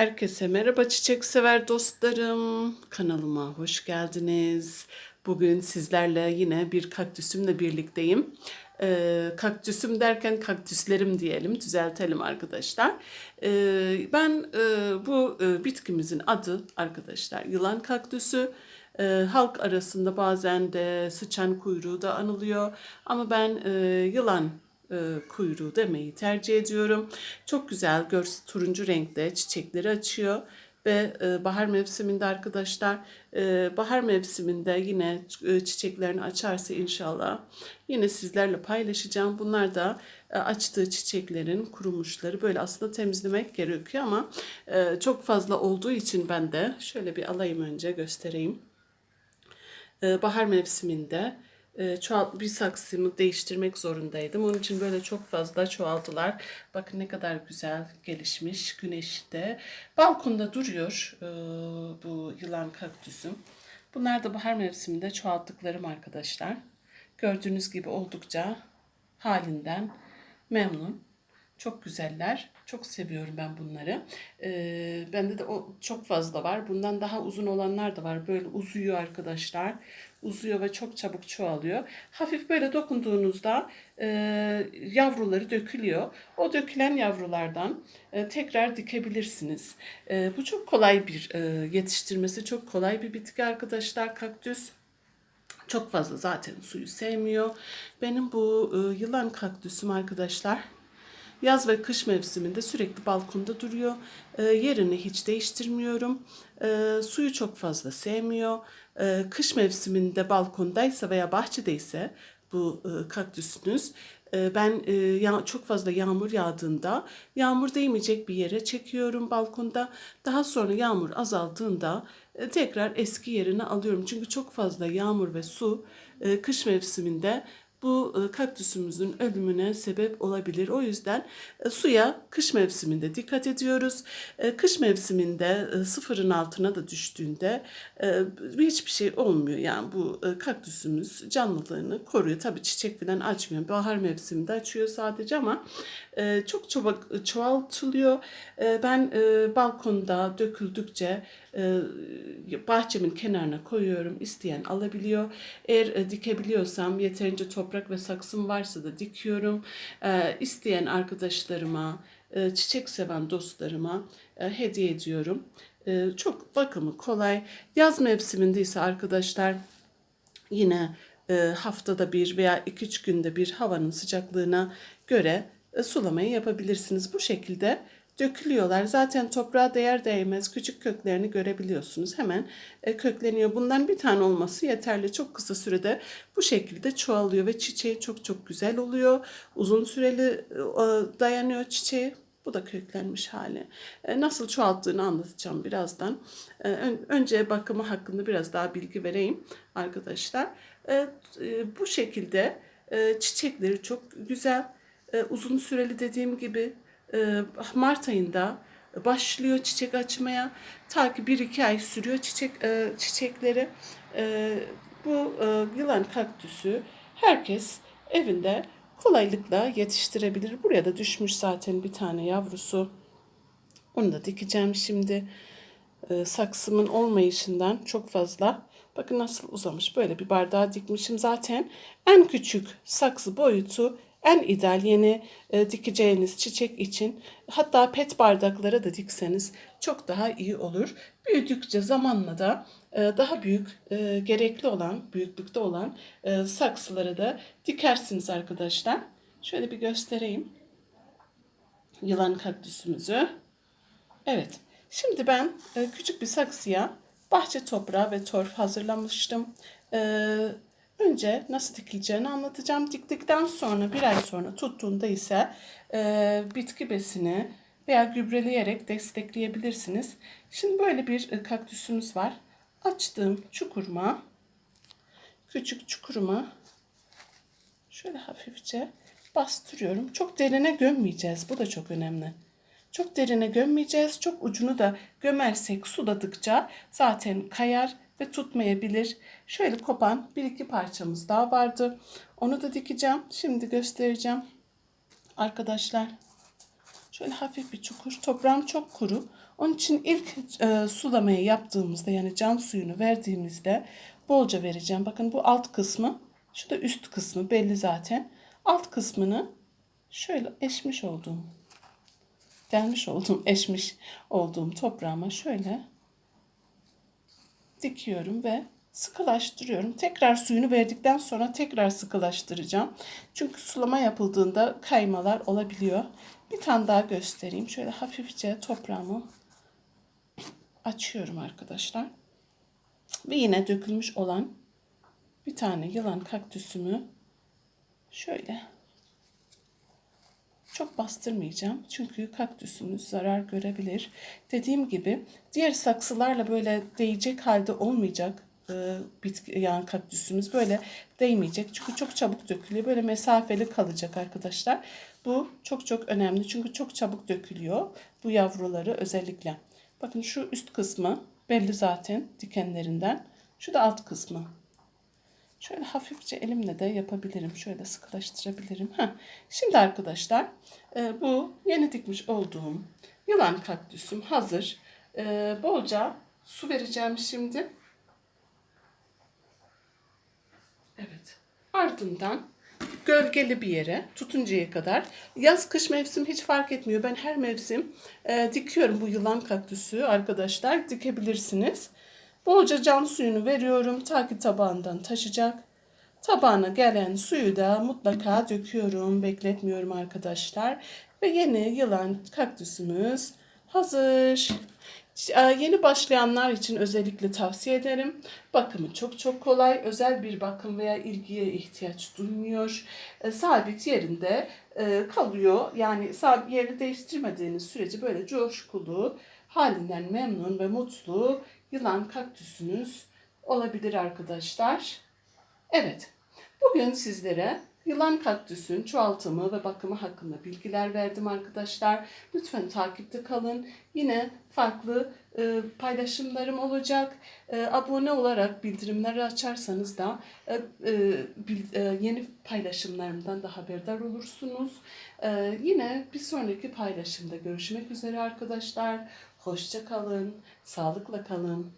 Herkese merhaba çiçek sever dostlarım. Kanalıma hoş geldiniz. Bugün sizlerle yine bir kaktüsümle birlikteyim. Ee, kaktüsüm derken kaktüslerim diyelim, düzeltelim arkadaşlar. Ee, ben e, bu e, bitkimizin adı arkadaşlar yılan kaktüsü. Ee, halk arasında bazen de sıçan kuyruğu da anılıyor. Ama ben e, yılan e, kuyruğu demeyi tercih ediyorum. Çok güzel gör turuncu renkte çiçekleri açıyor ve e, bahar mevsiminde arkadaşlar e, bahar mevsiminde yine e, çiçeklerini açarsa inşallah yine sizlerle paylaşacağım. Bunlar da e, açtığı çiçeklerin kurumuşları böyle aslında temizlemek gerekiyor ama e, çok fazla olduğu için ben de şöyle bir alayım önce göstereyim. E, bahar mevsiminde e, çoğalt bir saksımı değiştirmek zorundaydım. Onun için böyle çok fazla çoğaldılar. Bakın ne kadar güzel gelişmiş güneşte. Balkonda duruyor e, bu yılan kaktüsüm. Bunlar da bahar mevsiminde çoğalttıklarım arkadaşlar. Gördüğünüz gibi oldukça halinden memnun. Çok güzeller. Çok seviyorum ben bunları. Ee, bende de o çok fazla var. Bundan daha uzun olanlar da var. Böyle uzuyor arkadaşlar. Uzuyor ve çok çabuk çoğalıyor. Hafif böyle dokunduğunuzda e, yavruları dökülüyor. O dökülen yavrulardan e, tekrar dikebilirsiniz. E, bu çok kolay bir e, yetiştirmesi çok kolay bir bitki arkadaşlar. Kaktüs. Çok fazla zaten suyu sevmiyor. Benim bu e, yılan kaktüsüm arkadaşlar Yaz ve kış mevsiminde sürekli balkonda duruyor. E, yerini hiç değiştirmiyorum. E, suyu çok fazla sevmiyor. E, kış mevsiminde balkondaysa veya bahçedeyse bu e, kaktüsünüz e, ben e, ya, çok fazla yağmur yağdığında yağmur değmeyecek bir yere çekiyorum balkonda. Daha sonra yağmur azaldığında e, tekrar eski yerine alıyorum. Çünkü çok fazla yağmur ve su e, kış mevsiminde bu e, kaktüsümüzün ölümüne sebep olabilir. O yüzden e, suya kış mevsiminde dikkat ediyoruz. Kış mevsiminde sıfırın altına da düştüğünde hiçbir şey olmuyor. Yani bu kaktüsümüz canlılığını koruyor. Tabii çiçek falan açmıyor. Bahar mevsiminde açıyor sadece ama çok çabuk çoğaltılıyor. Ben balkonda döküldükçe bahçemin kenarına koyuyorum. İsteyen alabiliyor. Eğer dikebiliyorsam yeterince top toprak ve saksım varsa da dikiyorum. E, isteyen arkadaşlarıma, e, çiçek seven dostlarıma e, hediye ediyorum. E, çok bakımı kolay. Yaz mevsiminde ise arkadaşlar yine e, haftada bir veya iki üç günde bir havanın sıcaklığına göre e, sulamayı yapabilirsiniz. Bu şekilde dökülüyorlar. Zaten toprağa değer değmez küçük köklerini görebiliyorsunuz. Hemen e, kökleniyor. Bundan bir tane olması yeterli. Çok kısa sürede bu şekilde çoğalıyor ve çiçeği çok çok güzel oluyor. Uzun süreli e, dayanıyor çiçeği. Bu da köklenmiş hali. E, nasıl çoğalttığını anlatacağım birazdan. Önce bakımı hakkında biraz daha bilgi vereyim arkadaşlar. Bu şekilde çiçekleri çok güzel. Uzun süreli dediğim gibi e, Mart ayında başlıyor çiçek açmaya. Ta ki bir iki ay sürüyor çiçek e, çiçekleri. E, bu yılan kaktüsü herkes evinde kolaylıkla yetiştirebilir. Buraya da düşmüş zaten bir tane yavrusu. Onu da dikeceğim şimdi. Saksımın olmayışından çok fazla Bakın nasıl uzamış. Böyle bir bardağa dikmişim. Zaten en küçük saksı boyutu en ideal yeni e, dikeceğiniz çiçek için hatta pet bardaklara da dikseniz çok daha iyi olur. Büyüdükçe zamanla da e, daha büyük e, gerekli olan büyüklükte olan e, saksılara da dikersiniz arkadaşlar. Şöyle bir göstereyim. Yılan kaktüsümüzü. Evet. Şimdi ben e, küçük bir saksıya bahçe toprağı ve torf hazırlamıştım. Ee, önce nasıl dikileceğini anlatacağım. Diktikten sonra bir ay sonra tuttuğunda ise e, bitki besini veya gübreleyerek destekleyebilirsiniz. Şimdi böyle bir e, kaktüsümüz var. Açtığım çukuruma, küçük çukuruma şöyle hafifçe bastırıyorum. Çok derine gömmeyeceğiz. Bu da çok önemli. Çok derine gömmeyeceğiz. Çok ucunu da gömersek suladıkça zaten kayar ve tutmayabilir. Şöyle kopan bir iki parçamız daha vardı. Onu da dikeceğim. Şimdi göstereceğim. Arkadaşlar şöyle hafif bir çukur. Toprağım çok kuru. Onun için ilk e, sulamayı yaptığımızda yani can suyunu verdiğimizde bolca vereceğim. Bakın bu alt kısmı, şu da üst kısmı belli zaten. Alt kısmını şöyle eşmiş olduğum, delmiş olduğum, eşmiş olduğum toprağıma şöyle dikiyorum ve sıkılaştırıyorum. Tekrar suyunu verdikten sonra tekrar sıkılaştıracağım. Çünkü sulama yapıldığında kaymalar olabiliyor. Bir tane daha göstereyim. Şöyle hafifçe toprağımı açıyorum arkadaşlar. Ve yine dökülmüş olan bir tane yılan kaktüsümü şöyle çok bastırmayacağım. Çünkü kaktüsümüz zarar görebilir. Dediğim gibi diğer saksılarla böyle değecek halde olmayacak e, bitki yani kaktüsümüz böyle değmeyecek. Çünkü çok çabuk dökülüyor. Böyle mesafeli kalacak arkadaşlar. Bu çok çok önemli. Çünkü çok çabuk dökülüyor. Bu yavruları özellikle. Bakın şu üst kısmı belli zaten dikenlerinden. Şu da alt kısmı. Şöyle hafifçe elimle de yapabilirim. Şöyle sıkılaştırabilirim. Heh. Şimdi arkadaşlar e, bu yeni dikmiş olduğum yılan kaktüsüm hazır. E, bolca su vereceğim şimdi. Evet. Ardından gölgeli bir yere tutuncaya kadar. Yaz kış mevsim hiç fark etmiyor. Ben her mevsim e, dikiyorum bu yılan kaktüsü arkadaşlar. Dikebilirsiniz. Bolca can suyunu veriyorum. Ta ki tabağından taşacak. Tabağına gelen suyu da mutlaka döküyorum. Bekletmiyorum arkadaşlar. Ve yeni yılan kaktüsümüz hazır. Ee, Yeni başlayanlar için özellikle tavsiye ederim. Bakımı çok çok kolay. Özel bir bakım veya ilgiye ihtiyaç duymuyor. Ee, Sabit yerinde e, kalıyor. Yani sabit yeri değiştirmediğiniz sürece böyle coşkulu, halinden memnun ve mutlu yılan kaktüsünüz olabilir arkadaşlar. Evet, bugün sizlere yılan kaktüsün çoğaltımı ve bakımı hakkında bilgiler verdim arkadaşlar. Lütfen takipte kalın. Yine farklı e, paylaşımlarım olacak. E, abone olarak bildirimleri açarsanız da e, e, bil- e, yeni paylaşımlarımdan da haberdar olursunuz. E, yine bir sonraki paylaşımda görüşmek üzere arkadaşlar. Hoşça kalın, sağlıkla kalın.